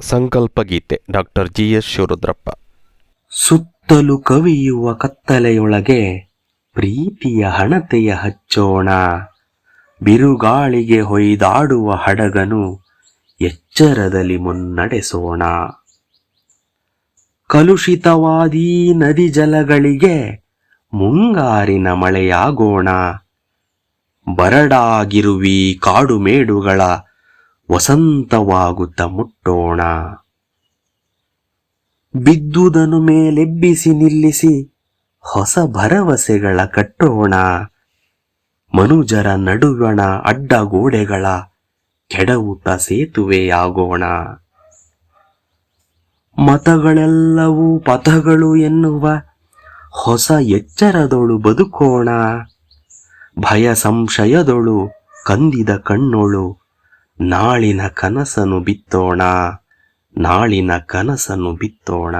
ಸಂಕಲ್ಪ ಗೀತೆ, doctor G S Shivarudrappa. ಸುತ್ತಲು ಕವಿಯುವ ಕತ್ತಲೆಯೊಳಗೆ ಪ್ರೀತಿಯ ಹಣತೆಯ ಹಚ್ಚೋಣ. ಬಿರುಗಾಳಿಗೆ ಹೊಯ್ದಾಡುವ ಹಡಗನು ಎಚ್ಚರದಲ್ಲಿ ಮುನ್ನಡೆಸೋಣ. ಕಲುಷಿತವಾದೀ ನದಿ ಜಲಗಳಿಗೆ ಮುಂಗಾರಿನ ಮಳೆಯಾಗೋಣ. ಬರಡಾಗಿರುವಿ ಕಾಡು ಮೇಡುಗಳ ವಸಂತವಾಗುತ್ತ ಮುಟ್ಟೋಣ. ಬಿದ್ದುದನು ಮೇಲೆಬ್ಬಿಸಿ ನಿಲ್ಲಿಸಿ ಹೊಸ ಭರವಸೆಗಳ ಕಟ್ಟೋಣ. ಮನುಜರ ನಡುವಣ ಅಡ್ಡಗೋಡೆಗಳ ಕೆಡವುತ ಸೇತುವೆಯಾಗೋಣ. ಮತಗಳೆಲ್ಲವೂ ಪಥಗಳು ಎನ್ನುವ ಹೊಸ ಎಚ್ಚರದೊಳು ಬದುಕೋಣ. ಭಯ ಸಂಶಯದೊಳು ಕಂದಿದ ಕಣ್ಣೊಳು ನಾಳಿನ ಕನಸನ್ನು ಬಿತ್ತೋಣ. ನಾಳಿನ ಕನಸನ್ನು ಬಿತ್ತೋಣ.